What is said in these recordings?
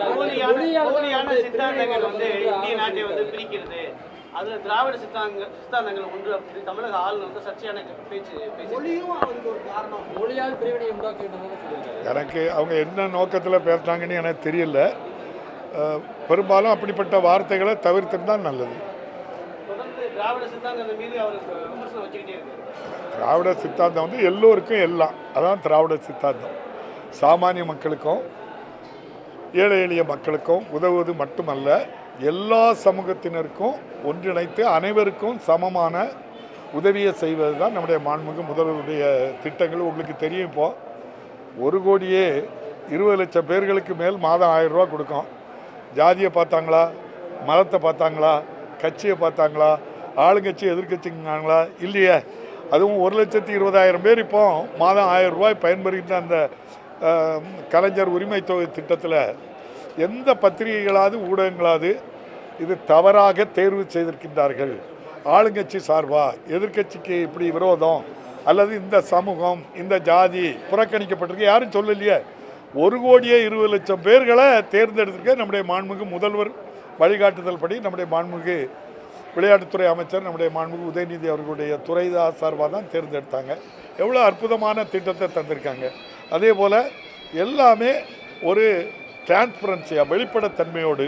போலியான தான் சித்தாந்தங்கள் வந்து இந்திய நாட்டை வந்து. பிரிக்கிறது. அதுல திராவிட சித்தாங்க சித்தாந்தங்கள் ஒன்று அப்படின்னு தமிழக ஆளுநர் வந்து சர்ச்சையான பேச்சு பேசி மொழியால் பிரிவினை உண்டாக்கி சொல்லியிருக்காரு. எனக்கு அவங்க என்ன நோக்கத்தில் பேசுனாங்கன்னு எனக்கு தெரியல. பெரும்பாலும் அப்படிப்பட்ட வார்த்தைகளை நல்லது. அவருக்கு விமர்சனம் வச்சுக்கிட்டே இருக்கு திராவிட சித்தாந்தம் வந்து எல்லோருக்கும் எல்லாம். அதான் திராவிட சித்தாந்தம். சாமானிய மக்களுக்கும் ஏழை எளிய மக்களுக்கும் உதவுவது மட்டுமல்ல எல்லா சமூகத்தினருக்கும் ஒன்றிணைத்து அனைவருக்கும் சமமான உதவியை செய்வது தான் நம்முடைய மாண்புமிகு முதல்வருடைய திட்டங்கள். உங்களுக்கு தெரியும் இப்போ ஒரு கோடியே இருபது லட்சம் பேர்களுக்கு மேல் மாதம் ஆயிரம் ரூபா கொடுக்கும். ஜாதியை பார்த்தாங்களா? மதத்தை பார்த்தாங்களா? கட்சியை பார்த்தாங்களா? ஆளுங்கட்சி எதிர்கட்சிங்களா இல்லையே. அதுவும் ஒரு லட்சத்தி இருபதாயிரம் பேர் இப்போ மாதம் ஆயிரம் ரூபாய் பயன்பெறுகின்ற அந்த கலைஞர் உரிமை தொகை திட்டத்தில் எந்த பத்திரிகைகளாவது ஊடகங்களாவது இது தவறாக தேர்வு செய்திருக்கின்றார்கள். ஆளுங்கட்சி சார்பா? எதிர்க்கட்சிக்கு இப்படி விரோதம்? அல்லது இந்த சமூகம் இந்த ஜாதி புறக்கணிக்கப்பட்டிருக்கு? யாரும் சொல்லலையே. ஒரு கோடியே இருபது லட்சம் பேர்களை தேர்ந்தெடுத்திருக்க நம்முடைய மாண்புமிகு முதல்வர் வழிகாட்டுதல் படி நம்முடைய மாண்புமிகு விளையாட்டுத்துறை அமைச்சர் நம்முடைய மாண்புமிகு உதயநிதி அவர்களுடைய துறைதா சார்பாக தான் தேர்ந்தெடுத்தாங்க. எவ்வளோ அற்புதமான திட்டத்தை தந்திருக்காங்க. அதே போல் எல்லாமே ஒரு டிரான்ஸ்பரன்சியாக வெளிப்படைத்தன்மையோடு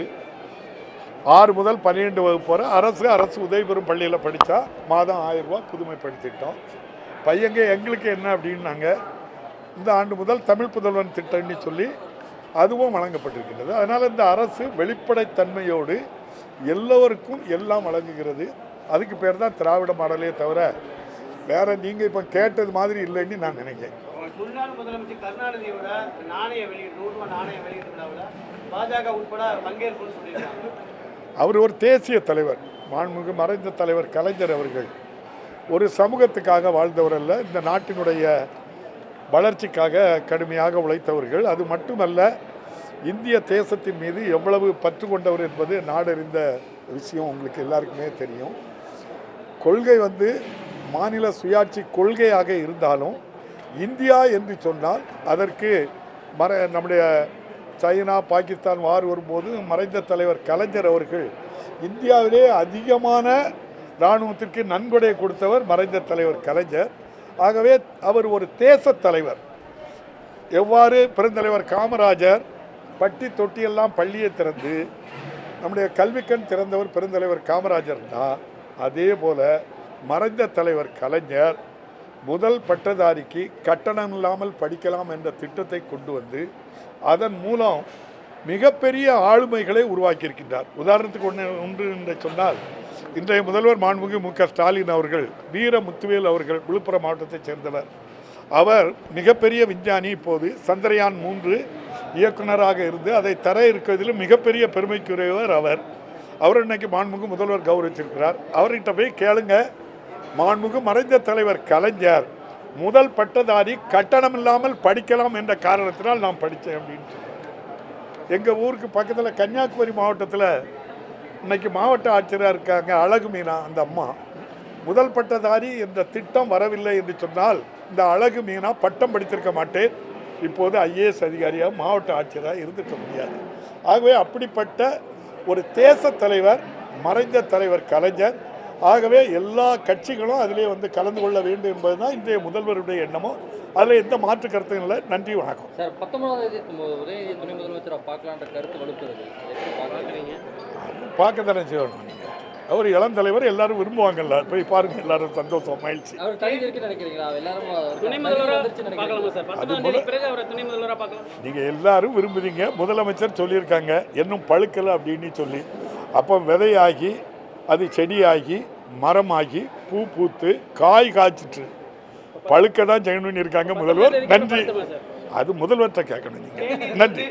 ஆறு முதல் பன்னிரெண்டு வகுப்பு வரை அரசு அரசு உதவி பெறும் பள்ளியில் படித்தா மாதம் ஆயிரரூபா புதுமைப்படுத்திட்டோம் பையங்க எங்களுக்கு என்ன அப்படின்னாங்க இந்த ஆண்டு முதல் தமிழ் புதல்வன் திட்டம்னு சொல்லி அதுவும் வழங்கப்பட்டிருக்கின்றது. அதனால் இந்த அரசு வெளிப்படைத்தன்மையோடு எல்லோருக்கும் எல்லாம் வழங்குகிறது. அதுக்கு பேர் தான் திராவிட மாடலே தவிர வேறு நீங்கள் இப்போ கேட்டது மாதிரி இல்லைன்னு நான் நினைக்கிறேன். முன்னாள் முதலமைச்சர் கருணாநிதியோட நாணய வெளியீடு நூறு ரூபாய் நாணய வெளியீடு விழாவில் பாஜக உட்பட பங்கேற்புன்னு சொல்லியிருக்காங்க. அவர் ஒரு தேசிய தலைவர் மாண்புமிகு மறைந்த தலைவர் கலைஞர் அவர்கள். ஒரு சமூகத்துக்காக வாழ்ந்தவர் அல்ல இந்த நாட்டினுடைய வளர்ச்சிக்காக கடுமையாக உழைத்தவர்கள். அது மட்டுமல்ல இந்திய தேசத்தின் மீது எவ்வளவு பற்று கொண்டவர் என்பது நாடறிந்த விஷயம் உங்களுக்கு எல்லாருக்குமே தெரியும். கொள்கை வந்து மாநில சுயாட்சி கொள்கையாக இருந்தாலும் இந்தியா என்று சொன்னால் அதற்கு மற நம்முடைய சைனா பாகிஸ்தான் வார் வரும்போது மறைந்த தலைவர் கலைஞர் அவர்கள் இந்தியாவிலே அதிகமான இராணுவத்திற்கு நன்கொடை கொடுத்தவர் மறைந்த தலைவர் கலைஞர். ஆகவே அவர் ஒரு தேச தலைவர். எவ்வாறு பெருந்தலைவர் காமராஜர் பட்டி தொட்டியெல்லாம் பள்ளியை திறந்து நம்முடைய கல்விக்கண் திறந்தவர் பெருந்தலைவர் காமராஜர் தான் அதே போல் மறைந்த தலைவர் கலைஞர் முதல் பட்டதாரிக்கு கட்டணம் இல்லாமல் படிக்கலாம் என்ற திட்டத்தை கொண்டு வந்து அதன் மூலம் மிகப்பெரிய ஆளுமைகளை உருவாக்கியிருக்கின்றார். உதாரணத்துக்கு ஒன்று ஒன்று என்று சொன்னால் இன்றைய முதல்வர் மாண்புமிகு மு க ஸ்டாலின் அவர்கள் வீர முத்துவேல் அவர்கள் விழுப்புரம் மாவட்டத்தைச் சேர்ந்தவர். அவர் மிகப்பெரிய விஞ்ஞானி இப்போது சந்திரயான் மூன்று இயக்குனராக இருந்து அதை தர இருக்கிறதிலும் மிகப்பெரிய பெருமைக்குரியவர் அவர். அவர் இன்றைக்கு மாண்புமிகு முதல்வர் கௌரவிச்சிருக்கிறார் அவர்கிட்ட போய் கேளுங்க மாண்புமிகு மறைந்த தலைவர் கலைஞர் முதல் பட்டதாரி கட்டணம் இல்லாமல் படிக்கலாம் என்ற காரணத்தினால் நான் படித்தேன் அப்படின்னு எங்கள் ஊருக்கு பக்கத்தில் கன்னியாகுமரி மாவட்டத்தில் இன்னைக்கு மாவட்ட ஆட்சியராக இருக்காங்க அழகு மீனா அந்த அம்மா. முதல் பட்டதாரி என்ற திட்டம் வரவில்லை என்று சொன்னால் இந்த அழகு மீனா பட்டம் படித்திருக்க மாட்டேன். இப்போது ஐஏஎஸ் அதிகாரியாக மாவட்ட ஆட்சியராக இருந்திருக்க முடியாது. ஆகவே அப்படிப்பட்ட ஒரு தேச தலைவர் மறைந்த தலைவர் கலைஞர் ஆகவே எல்லா கட்சிகளும் அதிலே வந்து கலந்து கொள்ள வேண்டும் என்பதுதான் இன்றைய முதல்வருடைய எண்ணமும் அதில் எந்த மாற்று கருத்தும் இல்லை. நன்றி வணக்கம். சார் உதயநிதி துணை முதலமைச்சரை பார்க்கலான்ற கருத்து பார்க்குறீங்க? பார்க்க தானே செய்யணும் நீங்கள் அவர் இளம் தலைவர் எல்லாரும் விரும்புவாங்கல்ல. போய் பாருங்க எல்லாரும் சந்தோஷம் மகிழ்ச்சி. நீங்கள் எல்லாரும் விரும்புறீங்க. முதலமைச்சர் சொல்லியிருக்காங்க. இன்னும் பழுக்கலை அப்படின்னு சொல்லி. அப்போ விதையாகி அது செடியாகி மரமாகி பூ பூத்து காய் காய்ச்சிட்டு பழுக்க தான் செய்யணும்னு இருக்காங்க முதல்வர். நன்றி. அது முதல்வர்கிட்ட கேட்கணும் நீங்கள் நன்றி.